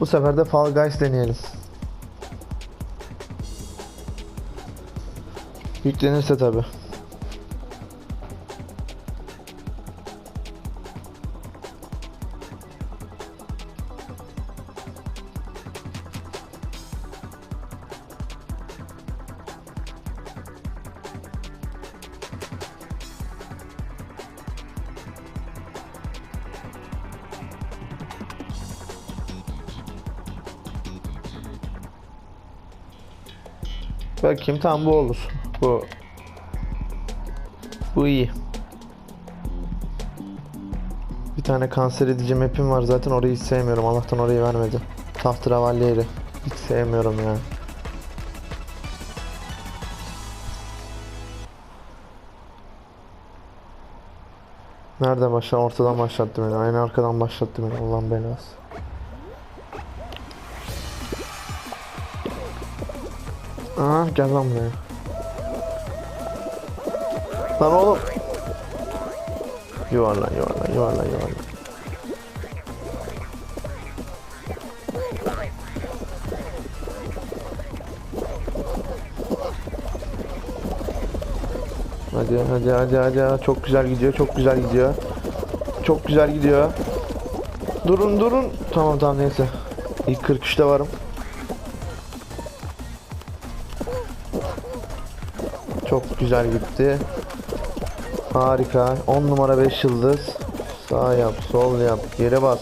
Bu sefer de Fall Guys deneyelim. Yüklenirse tabi. Bakayım tam bu olur. Bu. Bu iyi. Bir tane kanser edici map'im var zaten orayı hiç sevmiyorum. Allah'tan orayı vermedi. Tahtravallieri. Hiç sevmiyorum ya. Nerede başla? Ortadan başlattı beni. Aynı arkadan başlattı beni. Allah'ın belası. Aa gel lan buraya. Lan oğlum. Yuvarlan yuvarlan yuvarlan yuvarlan. Hadi hadi hadi hadi çok güzel gidiyor çok güzel gidiyor. Çok güzel gidiyor. Durun durun. Tamam tamam neyse. İlk 43'te varım. Çok güzel gitti. Harika. 10 numara 5 yıldız. Sağ yap, sol yap, geri bas.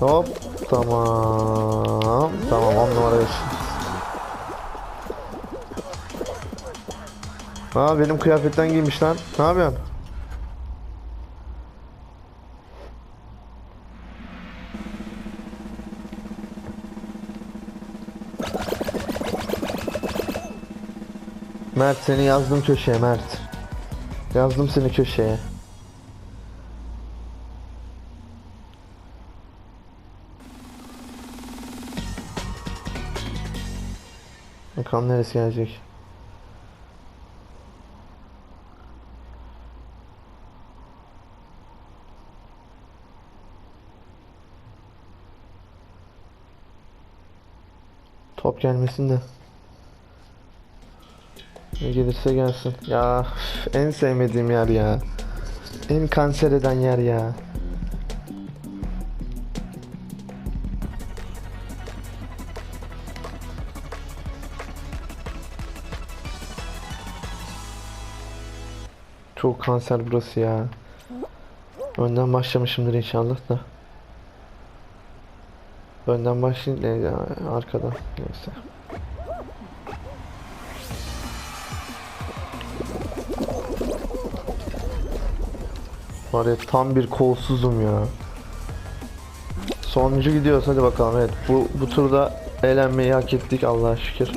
Hop. Tamam. Tamam 10 numara 5. Ha benim kıyafetten giymiş lan. Ne yapıyorsun? Mert seni yazdım köşeye Mert. Yazdım seni köşeye. Bakalım neresi gelecek. Top gelmesin de. Ne gelirse gelsin. Ya en sevmediğim yer ya. En kanser eden yer ya. Çok kanser burası ya. Önden başlamışımdır inşallah da. Önden başlayayım arkadan neyse. Var ya tam bir kolsuzum ya. Sonuncu gidiyoruz hadi bakalım evet bu bu turda eğlenmeyi hak ettik Allah'a şükür.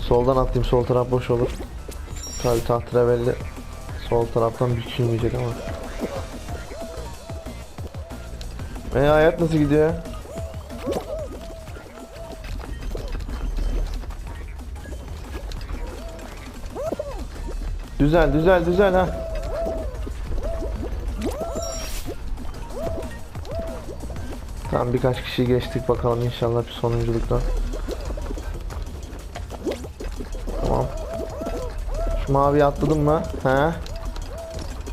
Soldan atlayayım sol taraf boş olur. Tabi tahtıra belli. Sol taraftan bükülmeyecek ama. E hayat nasıl gidiyor? Düzel düzel düzel ha. Tamam birkaç kişi geçtik bakalım inşallah bir sonunculukta. Tamam. Şu maviye atladım mı? He.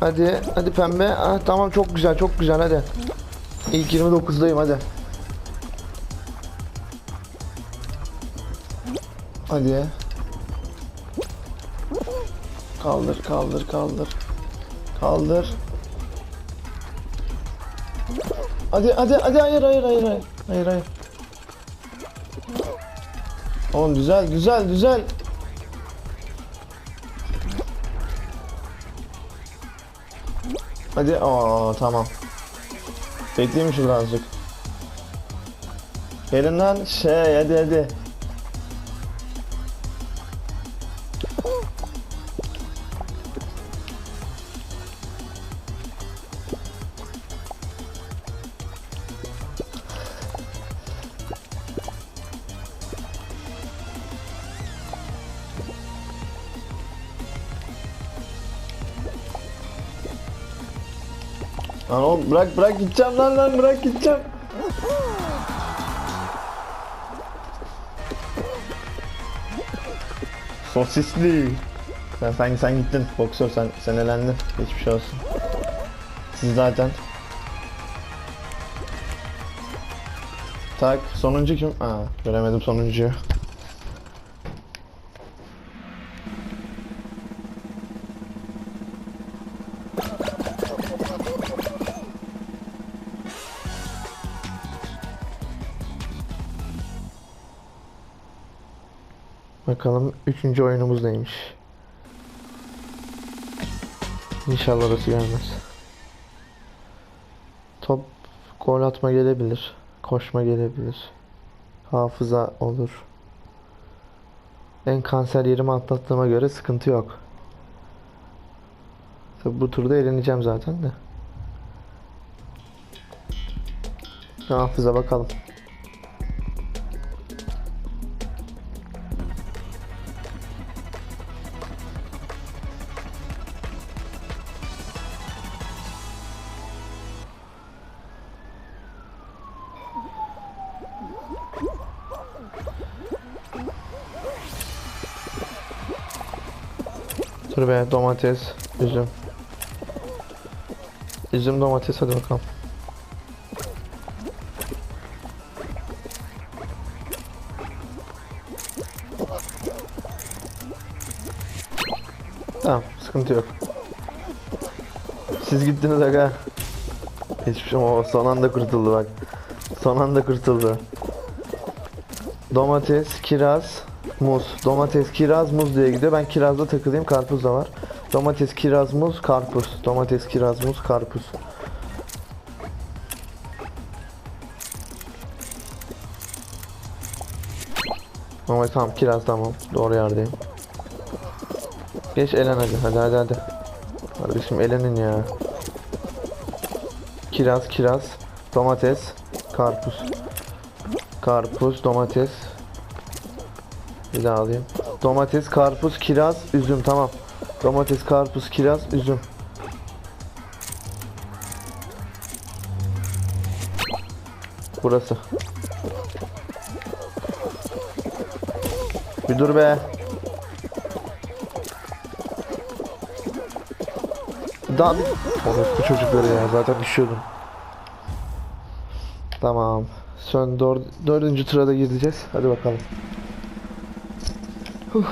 Hadi hadi pembe. Ah, tamam çok güzel çok güzel hadi. İlk 29'dayım hadi. Hadi. Kaldır kaldır kaldır. Kaldır. Hadi hadi hadi hayır hayır hayır hayır. Hayır hayır. Oğlum güzel güzel güzel. Hadi aa tamam. Bekleyeyim şurada azıcık. Gelin lan şey hadi hadi. Lan oğlum bırak bırak gideceğim lan lan bırak gideceğim. Sosisli. Sen sen sen gittin boksör sen sen elendin. Hiçbir şey olsun. Siz zaten. Tak sonuncu kim? Aa göremedim sonuncuyu. Bakalım üçüncü oyunumuz neymiş. İnşallah orası gelmez. Top gol atma gelebilir. Koşma gelebilir. Hafıza olur. En kanser yerimi atlattığıma göre sıkıntı yok. Tabi bu turda eğleneceğim zaten de. Hafıza bakalım. Dur be domates, üzüm. Üzüm domates hadi bakalım. Tamam sıkıntı yok. Siz gittiniz aga. Hiçbir şey ama son anda kurtuldu bak. Son anda kurtuldu. Domates, kiraz, muz. Domates, kiraz, muz diye gidiyor. Ben kirazda takılayım. Karpuz da var. Domates, kiraz, muz, karpuz. Domates, kiraz, muz, karpuz. Ama tamam kiraz tamam. Doğru yerdeyim. Geç elen hadi. Hadi hadi hadi. Kardeşim elenin ya. Kiraz, kiraz, domates, karpuz. Karpuz, domates. Bir daha alayım. Domates, karpuz, kiraz, üzüm tamam. Domates, karpuz, kiraz, üzüm. Burası. Bir dur be. Daha bir... Orospu çocukları ya zaten düşüyordum. Tamam. Son dör, dördüncü tura da gideceğiz. Hadi bakalım. Huh.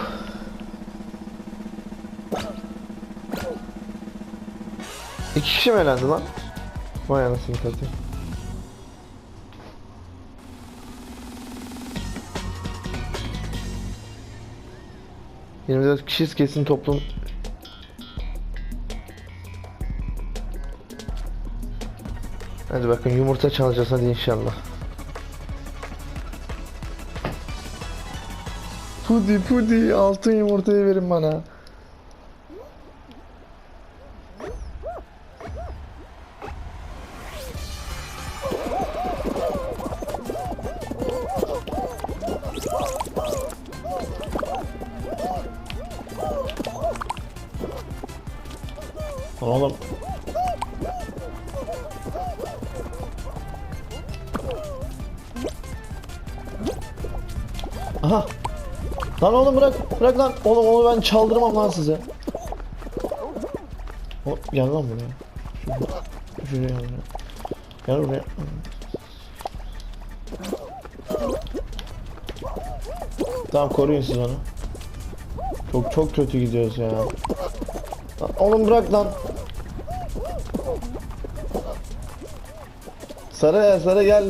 İki kişi mi elendi lan? Vay anasını satayım. Yirmi dört kişiyiz kesin toplum Hadi bakın yumurta çalacağız hadi inşallah. Pudi pudi altın yumurtayı verin bana. Lan oğlum bırak. Bırak lan. Oğlum onu ben çaldırmam lan size. O, gel lan buraya. Şuraya, gel buraya. Gel buraya. Tamam koruyun siz onu. Çok çok kötü gidiyoruz ya. Lan oğlum bırak lan. Sarı sarı gel.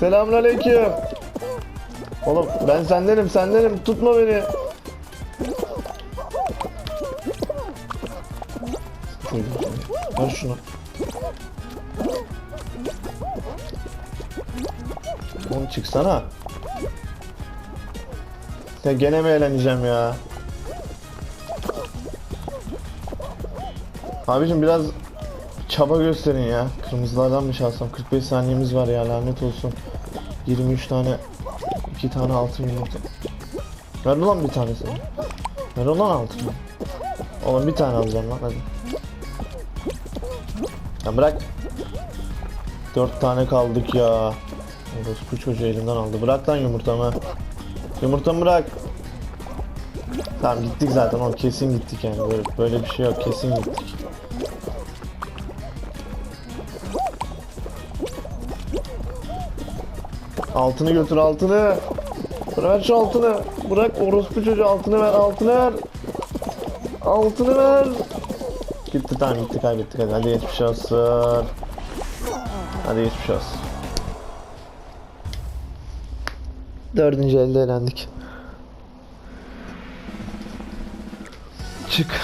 Selamünaleyküm. Oğlum ben sendenim sendenim tutma beni. Ver şunu. Oğlum çıksana. Ya gene mi eğleneceğim ya? Abicim biraz çaba gösterin ya. Kırmızılardan mı çalsam? 45 saniyemiz var ya lanet olsun. 23 tane iki tane altın yumurta. Ver ulan bir tanesini. Ver ulan altın. Oğlum bir tane alacağım lan hadi. Ya bırak. Dört tane kaldık ya. Orospu çocuğu elimden aldı. Bırak lan yumurtamı. Yumurtamı bırak. Tamam gittik zaten o kesin gittik yani böyle, böyle bir şey yok kesin gittik. Altını götür altını. Bırak şu altını. Bırak orospu çocuğu altını ver altını ver. Altını ver. Gitti tamam gitti kaybettik hadi hadi geçmiş olsun. Hadi geçmiş olsun. Dördüncü elde elendik. Çık.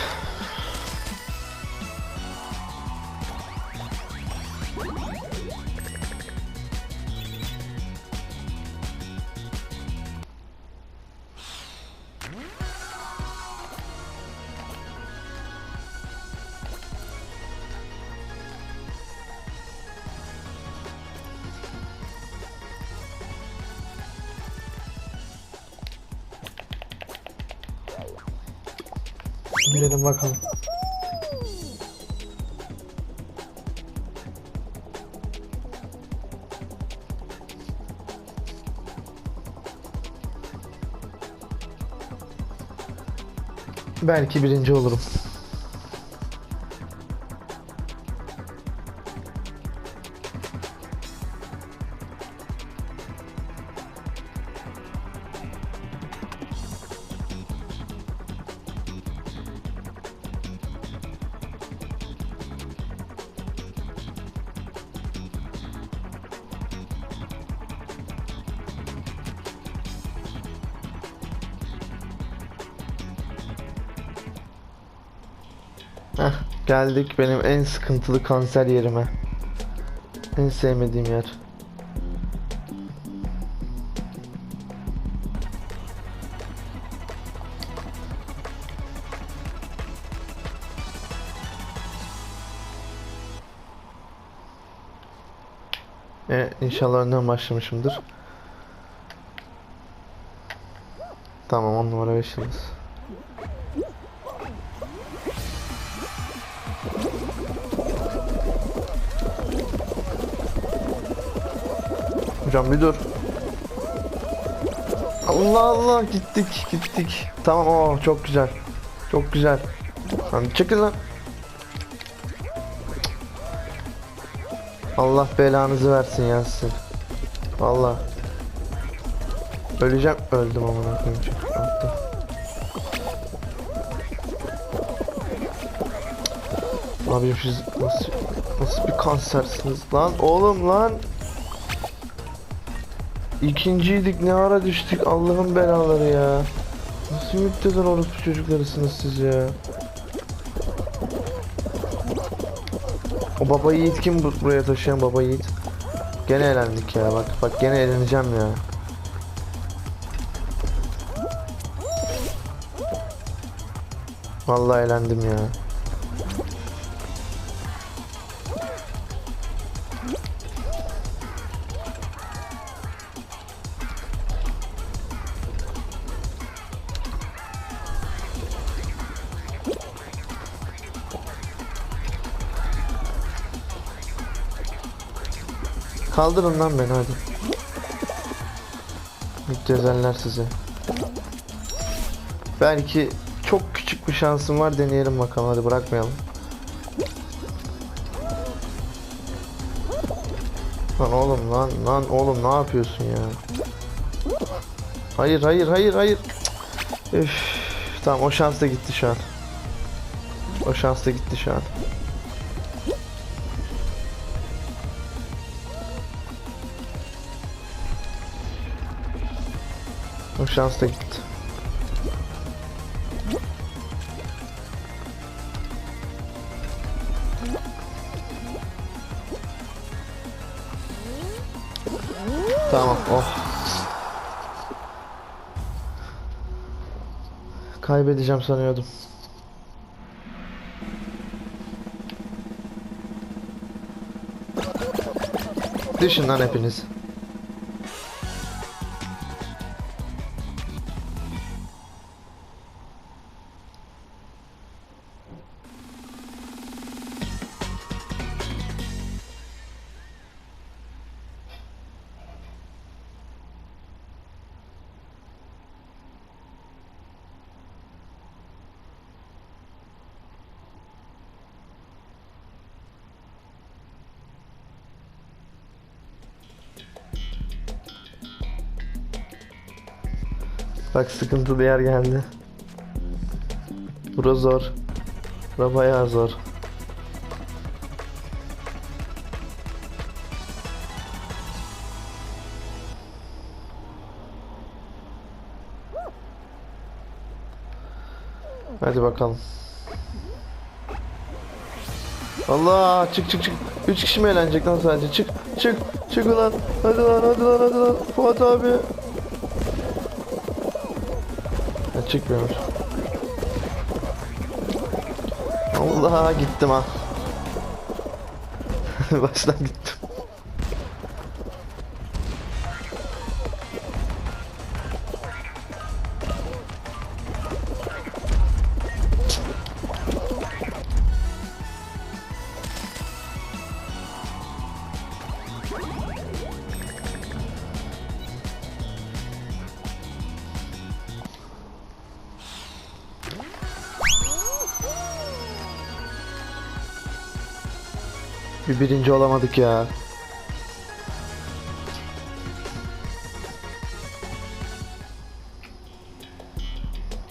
Gidelim bakalım. Belki birinci olurum. Heh, geldik benim en sıkıntılı kanser yerime. En sevmediğim yer. E, inşallah önden başlamışımdır. Tamam 10 numara 5 yıldız. Hocam bir dur. Allah Allah gittik gittik. Tamam o çok güzel. Çok güzel. Lan çekil lan. Allah belanızı versin ya sizin. Valla. Öleceğim. Öldüm amına koyayım. Altta. Abi siz nasıl nasıl bir kansersiniz lan oğlum lan. İkinciydik ne ara düştük Allah'ın belaları ya. Nasıl müptezen orospu çocuklarısınız siz ya. O baba yiğit kim bu- buraya taşıyan baba yiğit? Gene elendik ya bak bak gene eleneceğim ya. Vallahi elendim ya. Kaldırın lan beni hadi. Müptezeller size. Belki çok küçük bir şansım var deneyelim bakalım hadi bırakmayalım. Lan oğlum lan lan oğlum ne yapıyorsun ya? Hayır hayır hayır hayır. Üf. Tamam o şans da gitti şu an. O şans da gitti şu an. Şans da gitti. Tamam. Oh. Kaybedeceğim sanıyordum. Düşün lan hepiniz. Bak sıkıntılı yer geldi. Bura zor. Bura bayağı zor. Hadi bakalım. Allah çık çık çık. Üç kişi mi eğlenecek lan sadece? Çık çık çık ulan. Hadi lan hadi lan hadi lan. Fuat abi. Ha, çıkmıyormuş. Allah gittim ha. Baştan gittim. Bir birinci olamadık ya.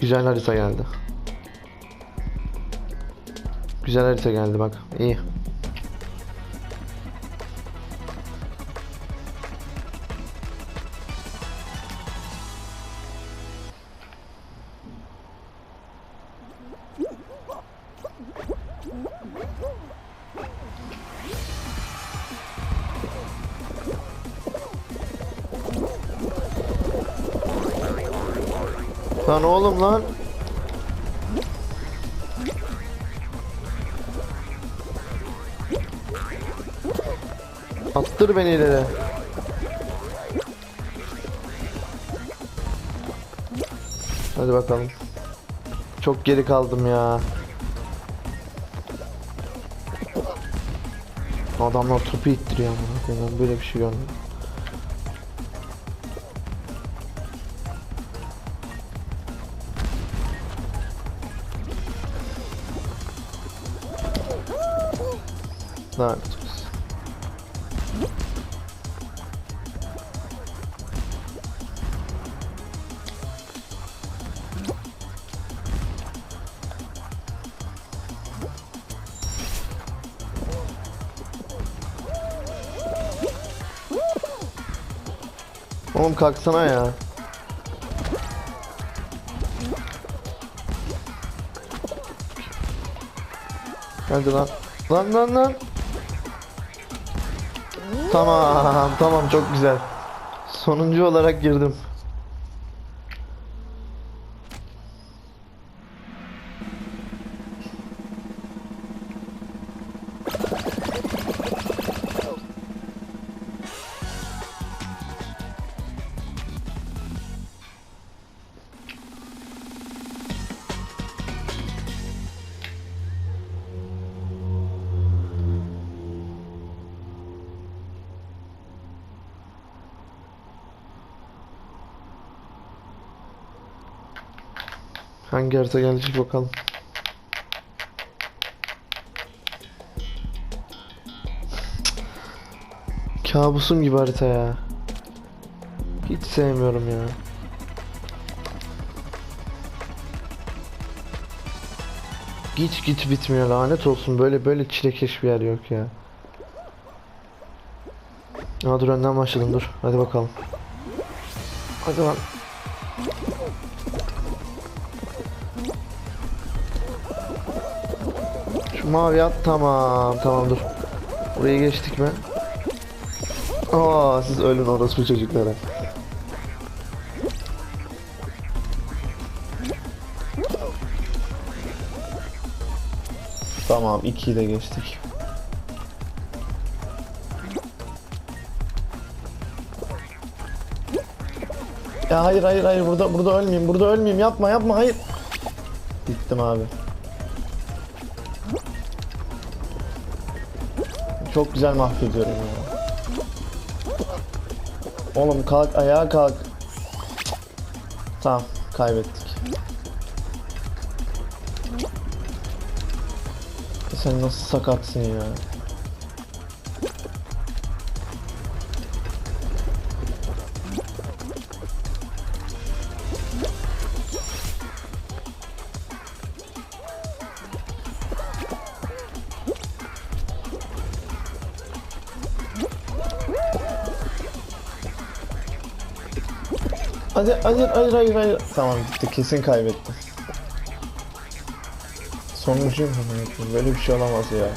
Güzel harita geldi. Güzel harita geldi bak. İyi. Lan oğlum lan. Attır beni ileri. Hadi bakalım. Çok geri kaldım ya. Adamlar topu ittiriyor böyle bir şey görmedim. Lanet olsun. Oğlum kalksana ya. Hadi lan. Lan lan lan. Tamam tamam çok güzel. Sonuncu olarak girdim. Hangi harita gelecek bakalım. Kabusum gibi harita ya. Hiç sevmiyorum ya. Git git bitmiyor lanet olsun böyle böyle çilekeş bir yer yok ya. Aa dur önden başladım dur hadi bakalım. Hadi lan. Mavi at tamam tamam dur. Buraya geçtik mi? Aa siz ölün orospu çocuklara. Tamam 2'yi de geçtik. Ya hayır hayır hayır burada burada ölmeyeyim burada ölmeyeyim yapma yapma hayır. Gittim abi. Çok güzel mahvediyorum ya. Oğlum kalk ayağa kalk. Tamam kaybettik. Sen nasıl sakatsın ya? Hadi hayır hayır hayır hayır. Tamam gitti kesin kaybettim. Sonuncuyum. Böyle bir şey olamaz ya.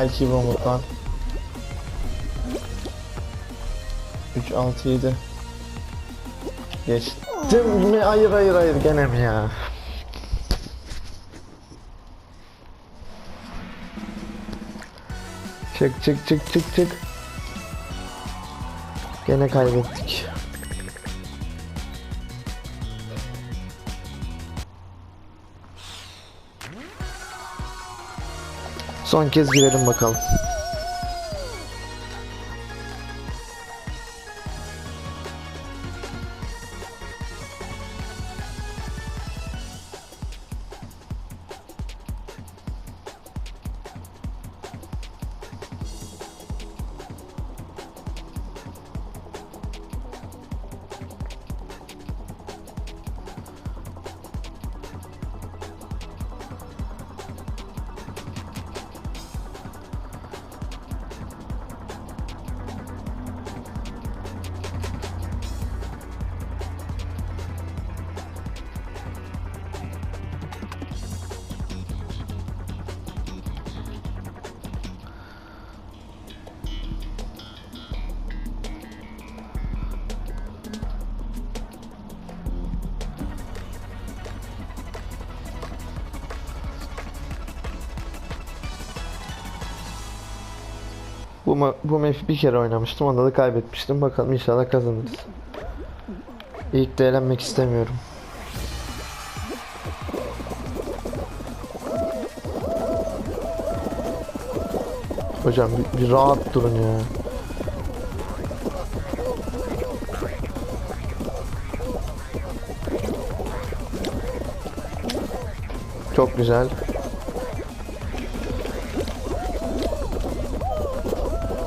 Belki bu umuttan. 3 6 7 Geçtim mi? Hayır hayır hayır gene mi ya? Çık çık çık çık çık. Gene kaybettik. Son kez girelim bakalım. Bu, ma- bu map bir kere oynamıştım. Onda da kaybetmiştim. Bakalım inşallah kazanırız. İlk de eğlenmek istemiyorum. Hocam bir, bir rahat durun ya. Çok güzel.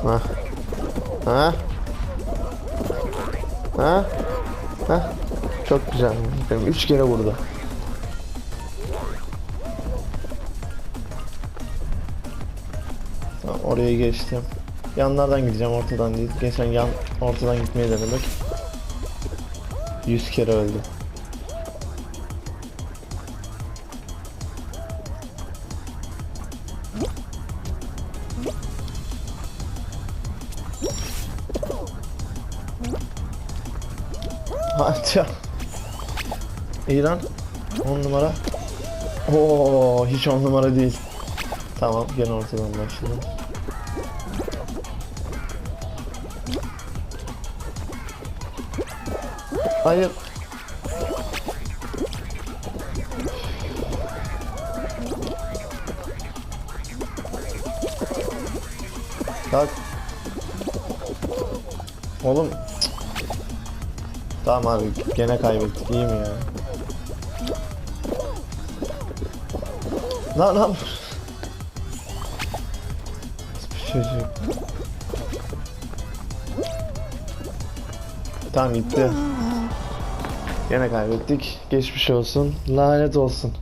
Ha. Ha. Ha. Ha. Çok güzel. Üç kere vurdu. Oraya geçtim. Yanlardan gideceğim ortadan değil. Geçen yan ortadan gitmeyi denemek. 100 kere öldü. İran 10 numara. Oo hiç 10 numara değil. Tamam gene ortadan başlayalım. Hayır. Kalk. Oğlum. Tamam abi gene kaybettik iyi mi ya? Lan lan. Çocuk. Tamam gitti. Gene kaybettik. Geçmiş olsun. Lanet olsun.